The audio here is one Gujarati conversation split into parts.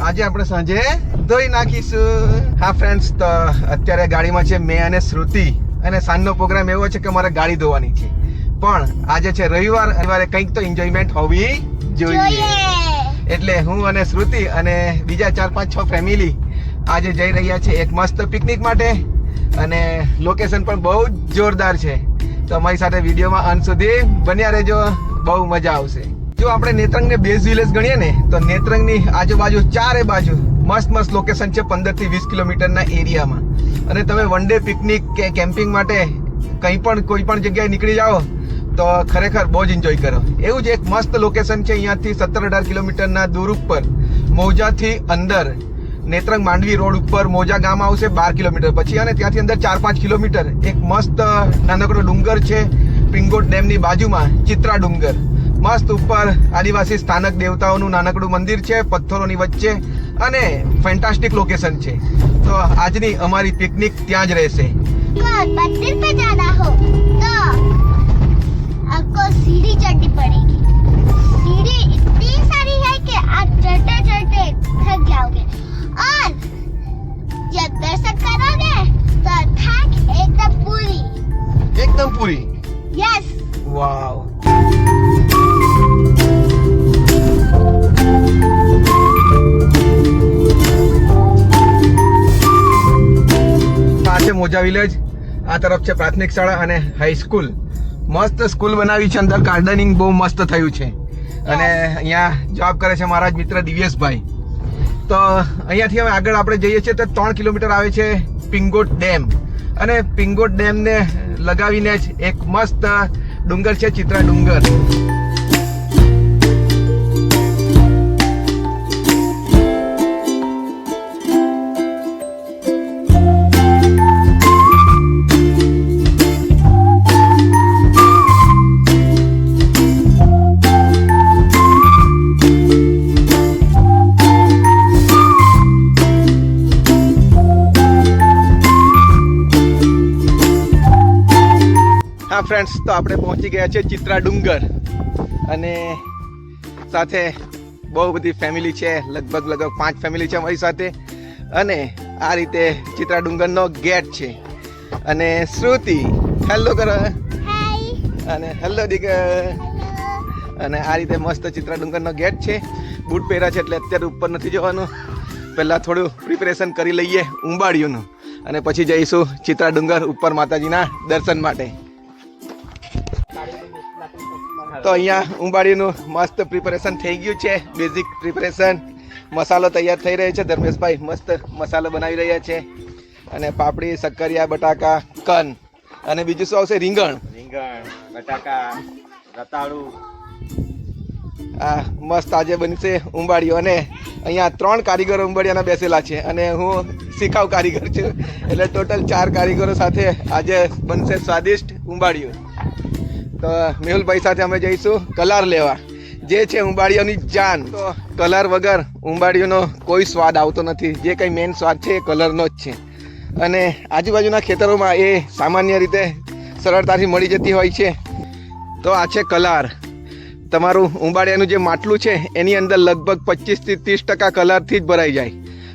આજે આપણે સાંજે ધોઈ નાખીશું. હા ફ્રેન્ડ્સ તો અત્યારે ગાડીમાં છે મેં અને શ્રુતિ. અને સાંજનો પ્રોગ્રામ એવો છે કે મારે ગાડી ધોવાની છે. પણ આજે છે રવિવાર રવિવારે કંઈક તો એન્જોયમેન્ટ હોવી જોઈએ. એટલે હું અને શ્રુતિ અને બીજા ચાર પાંચ છ ફેમિલી આજે જઈ રહ્યા છે એક મસ્ત પિકનિક માટે. અને લોકેશન પણ બહુ જ જોરદાર છે. તો અમારી સાથે વિડીયોમાં અંત સુધી બન્યા રહેજો. બહુ મજા આવશે. જો આપણે નેત્રંગને બેઝ વિલેજ ગણીએ ને, તો નેત્રંગની આજુબાજુ ચારે બાજુ મસ્ત મસ્ત લોકેશન છે પંદરથી વીસ કિલોમીટરના એરિયામાં. અને તમે વન ડે પિકનિક કે કેમ્પિંગ માટે કંઈ પણ, કોઈ પણ જગ્યાએ નીકળી જાઓ, તો ખરેખર બહુ જ એન્જોય કરો. એવું જ એક મસ્ત લોકેશન છે અહીંયાથી સત્તર અઢાર કિલોમીટરના દૂર ઉપર. મૌજાથી અંદર. નેત્રંગ માંડવી રોડ ઉપર મોજા ગામ આવશે બાર કિલોમીટર પછી અને ત્યાંથી અંદર ચાર પાંચ કિલોમીટર. એક મસ્ત નાનકડો ડુંગર છે પિંગોટ ડેમની બાજુમાં, ચિત્રા ડુંગર. મસ્ત ઉપર આદિવાસી સ્થાનક દેવતાઓનું નાનકડું મંદિર છે પથ્થરોની વચ્ચે અને ફેન્ટાસ્ટિક લોકેશન છે તો આજની અમારી પિકનિક ત્યાં જ રહેશે अगर मंदिर पे जाना हो तो आपको सीढ़ी चढ़नी पड़ेगी सीढ़ी इतनी सारी है कि आप चढ़ते चढ़ते थक जाओगे और जब दर्शन करोगे तो थक एकदम पूरी એકદમ પૂરી यस વાવ છે મોજા વિલેજ. આ તરફ છે પ્રાથમિક શાળા અને હાઈસ્કૂલ મસ્ત સ્કૂલ બનાવી છે અંદર. ગાર્ડનિંગ બહુ મસ્ત થયું છે. અને અહીંયા જોબ કરે છે મારા જ મિત્ર દિવ્યેશભાઈ. તો અહીંયાથી હવે આગળ આપણે જઈએ છીએ તો ત્રણ કિલોમીટર આવે છે પિંગોટ ડેમ. અને પિંગોટ ડેમને લગાવીને જ એક મસ્ત ડુંગર છે ચિત્રા ડુંગર. ફ્રેન્ડ્સ તો આપણે પહોંચી ગયા છે ચિત્રા ડુંગર. અને સાથે બહુ બધી ફેમિલી છે લગભગ લગભગ પાંચ ફેમિલી છે અમારી સાથે. અને આ રીતે ચિત્રા ડુંગરનો ગેટ છે. અને શ્રુતિ હેલો કરો. અને હેલો દીકર. અને આ રીતે મસ્ત ચિત્રા ડુંગરનો ગેટ છે. બૂટ પહેર્યા છે એટલે અત્યારે ઉપર નથી જવાનું. પહેલાં થોડું પ્રિપેરેશન કરી લઈએ ઉંબાડિયુંનું. અને પછી જઈશું ચિત્રા ડુંગર ઉપર માતાજીના દર્શન માટે. તો અહીંયા ઉંબાડીનું મસ્ત પ્રિપેરેશન થઈ ગયું છે. બેઝિક પ્રિપેરેશન મસાલો તૈયાર થઈ રહ્યો છે. ધર્મેશભાઈ મસ્ત મસાલો બનાવી રહ્યા છે. અને પાપડી શક્કરિયા બટાકા કન. અને બીજું શું આવશે? રીંગણ. રીંગણ બટાકા રતાળું. આ મસ્ત આજે બનશે ઉંબાડીઓ. અને અહીંયા ત્રણ કારીગરો ઉંબાડિયાના બેસેલા છે. અને હું શીખાવ કારીગર છું. એટલે ટોટલ ચાર કારીગરો સાથે આજે બનશે સ્વાદિષ્ટ ઉંબાડીઓ. તો મેહુલભાઈ સાથે અમે જઈશું કલર લેવા. જે છે ઉંબાડીઓની જાન. તો કલર વગર ઉંબાડીઓનો કોઈ સ્વાદ આવતો નથી. જે કંઈ મેઇન સ્વાદ છે એ કલરનો જ છે. અને આજુબાજુના ખેતરોમાં એ સામાન્ય રીતે સરળતાથી મળી જતી હોય છે. તો આ છે કલર. તમારું ઉંબાડિયાનું જે માટલું છે, એની અંદર લગભગ પચીસથી ત્રીસ ટકા કલરથી જ ભરાઈ જાય.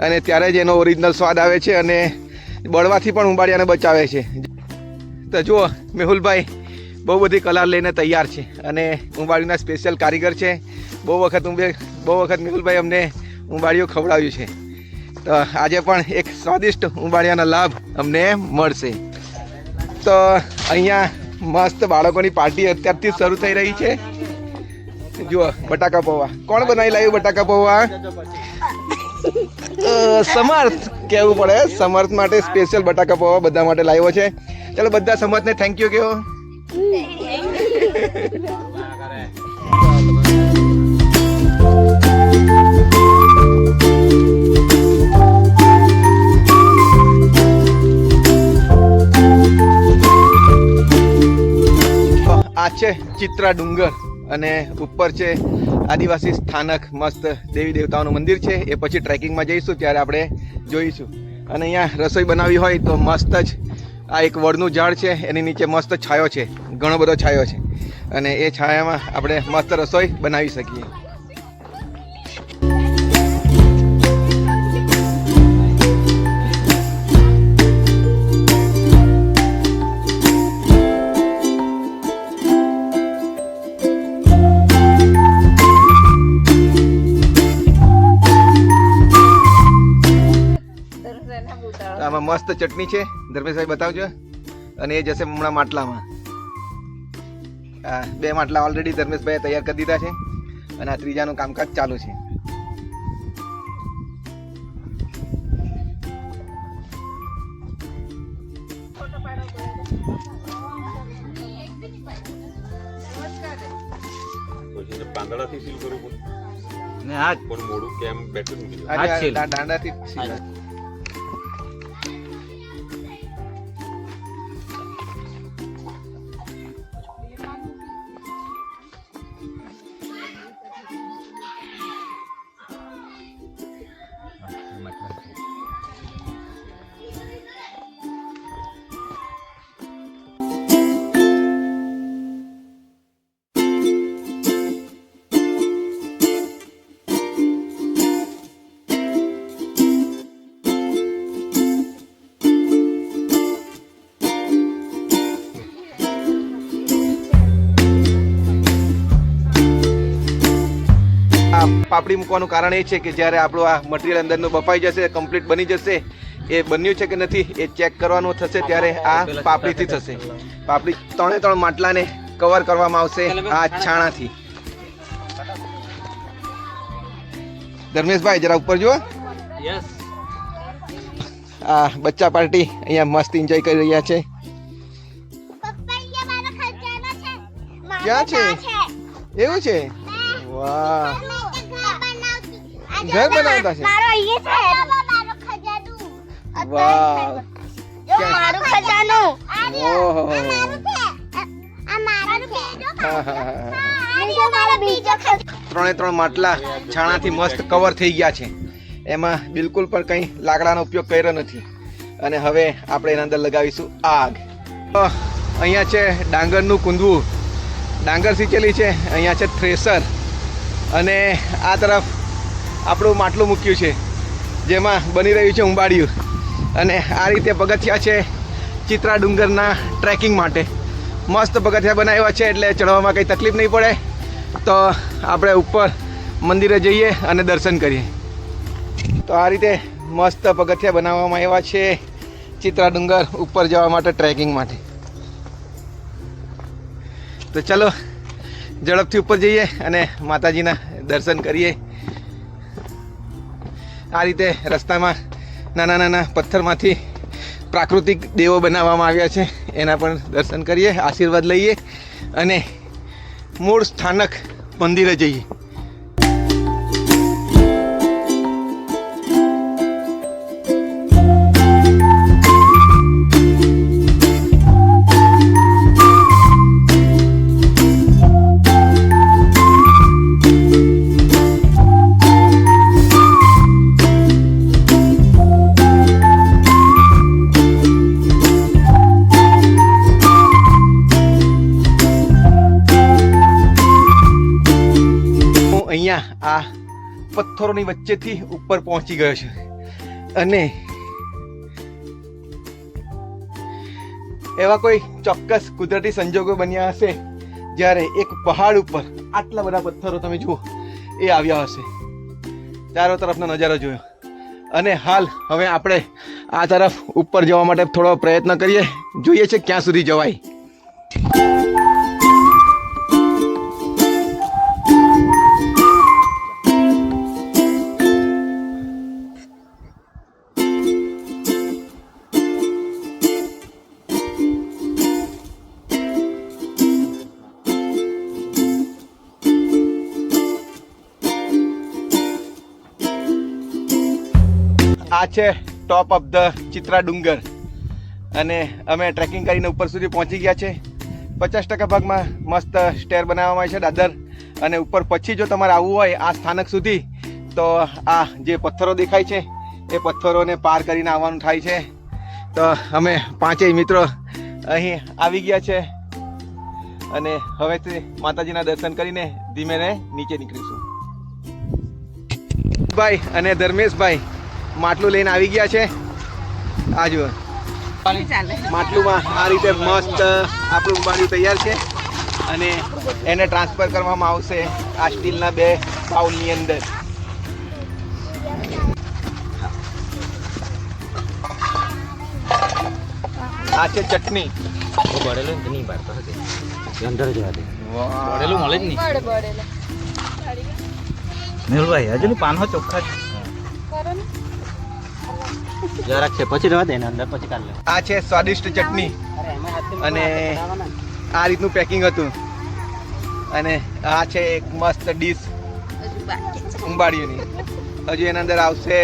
અને ત્યારે જ એનો ઓરિજિનલ સ્વાદ આવે છે અને બળવાથી પણ ઉંબાડિયાને બચાવે છે. તો જુઓ, મેહુલભાઈ બહુ બધી કલર લઈને તૈયાર છે અને ઉંબાડીના સ્પેશિયલ કારીગર છે. બહુ વખત ઉંબે બહુ વખત મેહુલભાઈ અમને ઉંબાડિયું ખવડાવ્યું છે. તો આજે પણ એક સ્વાદિષ્ટ ઉંબાડિયાનો લાભ અમને મળશે. તો અહીંયા મસ્ત બાળકોની પાર્ટી અત્યારથી શરૂ થઈ રહી છે. જુઓ, બટાકા પૌવા. કોણ બનાવી લાવ્યું બટાકા પૌવા? સમર્થ કહેવું પડે. સમર્થ માટે સ્પેશિયલ બટાકા પૌવા બધા માટે લાવ્યો છે. ચલો બધા સમર્થને થેન્ક યુ કહો. આ છે ચિત્રા ડુંગર અને ઉપર છે આદિવાસી સ્થાનક મસ્ત દેવી દેવતાઓનું મંદિર છે. એ પછી ટ્રેકિંગમાં જઈશું, ત્યારે આપણે જોઈશું. અને અહીંયા રસોઈ બનાવી હોય તો મસ્ત જ આ એક વડનું ઝાડ છે, એની નીચે મસ્ત છાયો છે, ઘણો બધો છાયો છે. અને એ છાયામાં આપણે મસ્ત રસોઈ બનાવી શકીએ. મસ્ત ચટણી છે. ધર્મેશભાઈ બતાવજો. અને એ જશે હમણાં માટલામાં. હા બે માટલા ઓલરેડી ધર્મેશભાઈએ તૈયાર કરી દીધા છે. અને આ ત્રીજાનું કામકાજ ચાલુ છે. પાંદડાથી સીલ કરવું ને આ પણ મોડું કેમ બેટર મૂકી. દાંડાથી પાપડી મૂકવાનું કારણ એ છે કે જ્યારે આપણું આ મટીરિયલ અંદરનું બફાઈ જશે કમ્પ્લીટ બની જશે એ બન્યું છે કે નથી એ ચેક કરવાનું થશે ત્યારે આ પાપડીથી થશે. પાપડી ત્રણે ત્રણ માટલાને કવર કરવામાં આવશે આ છાણાથી. ધર્મેશભાઈ જરા ઉપર જુઓ. આ બચ્ચા પાર્ટી અહીંયા મસ્ત એન્જોય કરી રહ્યા છે. ક્યાં છે? એવું છે? વાહ. ઘર બનાવતા છે? મારો અહીંયા છે. મારો ખજાનું. વાહ. જો મારું ખજાનું. ઓહો. આ મારું છે. આ- મારું છે. રહ્યો મારો બીજો ખજાનો. ત્રણે ત્રણ માટલા છાણાથી મસ્ત કવર થઈ ગયા છે. એમાં બિલકુલ પણ કંઈ લાકડાનો ઉપયોગ કર્યો નથી. અને હવે આપણે એના અંદર લગાવીશું આગ. અહીંયા છે ડાંગરનું કુંદવું. ડાંગર સિંચેલી છે. અહીંયા છે થ્રેસર. અને આ તરફ આપણું માટલું મૂક્યું છે. જેમાં બની રહ્યું છે ઉંબાડિયું. અને આ રીતે પગથિયા છે ચિત્રા ડુંગરના ટ્રેકિંગ માટે. મસ્ત પગથિયા બનાવ્યા છે એટલે ચડવામાં કંઈ તકલીફ નહીં પડે. તો આપણે ઉપર મંદિરે જઈએ અને દર્શન કરીએ. તો આ રીતે મસ્ત પગથિયા બનાવવામાં આવ્યા છે ચિત્રા ડુંગર ઉપર જવા માટે ટ્રેકિંગ માટે. તો ચલો ઝડપથી ઉપર જઈએ અને માતાજીના દર્શન કરીએ. આ રીતે રસ્તામાં નાના નાના પથ્થરમાંથી પ્રાકૃતિક દેવો બનાવવામાં આવ્યા છે. એના પણ દર્શન કરીએ, આશીર્વાદ લઈએ અને મૂળ સ્થાનક મંદિરે જઈએ. પથ્થરોની વચ્ચેથી ઉપર પહોંચી ગયો છે. અને એવા કોઈ ચોક્કસ કુદરતી સંજોગો બન્યા હશે, જ્યારે એક પહાડ ઉપર આટલા બધા પથ્થરો તમે જુઓ, એ આવ્યા હશે. ચારો તરફનો નજારો જોયો. અને હાલ હવે આપણે આ તરફ ઉપર જવા માટે થોડો પ્રયત્ન કરીએ. જોઈએ છે ક્યાં સુધી જવાય. આ છે ટોપ ઓફ ધ ચિત્રા ડુંગર. અને અમે ટ્રેકિંગ કરીને ઉપર સુધી પહોંચી ગયા છે. પચાસ ટકા ભાગમાં મસ્ત સ્ટેર બનાવવામાં આવે છે, દાદર. અને ઉપર પછી જો તમારે આવવું હોય આ સ્થાનક સુધી, તો આ જે પથ્થરો દેખાય છે, એ પથ્થરોને પાર કરીને આવવાનું થાય છે. તો અમે પાંચેય મિત્રો અહીં આવી ગયા છે. અને હવેથી માતાજીના દર્શન કરીને ધીમે નીચે નીકળીશું. ભાઈ અને ધર્મેશભાઈ માટલું લઈને આવી ગયા છે. આ જુઓ. માટલુંમાં આ રીતે મસ્ત આપણું ઉંબાડિયું તૈયાર છે. અને એને ટ્રાન્સફર કરવામાં આવશે આ સ્ટીલના બે બાઉલની અંદર. આ છે ચટણી. બળેલો ને નહીં બાર તો હશે અંદર જ દે. બળેલું મળે જ નહીં. મેહુલભાઈ હજુ પાનો ચોખ્ખા જરાક છે પછી રહેવા દે ને અંદર પછી કાઢ લે આ છે સ્વાદિષ્ટ ચટણી. અને આ રીતનું પેકિંગ હતું. અને આ છે એક મસ્ત ડીશ ઉંબાડીઓની. હજુ એના અંદર આવશે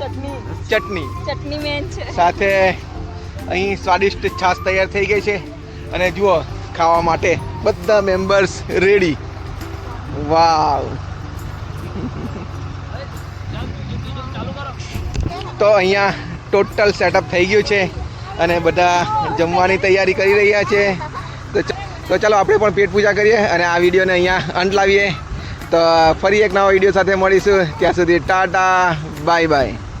ચટણી. ચટણી. ચટણી મેન છે. સાથે અહીં સ્વાદિષ્ટ છાશ તૈયાર થઈ ગઈ છે. અને જુઓ ખાવા માટે બધા મેમ્બર્સ રેડી વાવ તો અહીંયા ટોટલ સેટઅપ થઈ ગયું છે અને બધા જમવાની તૈયારી કરી રહ્યા છે. તો તો ચાલો આપણે પણ પેટ પૂજા કરીએ અને આ વિડીયોને અહીંયા અંત લાવીએ. તો ફરી એક નવા વીડિયો સાથે મળીશું. ત્યાં સુધી ટાટા, બાય બાય.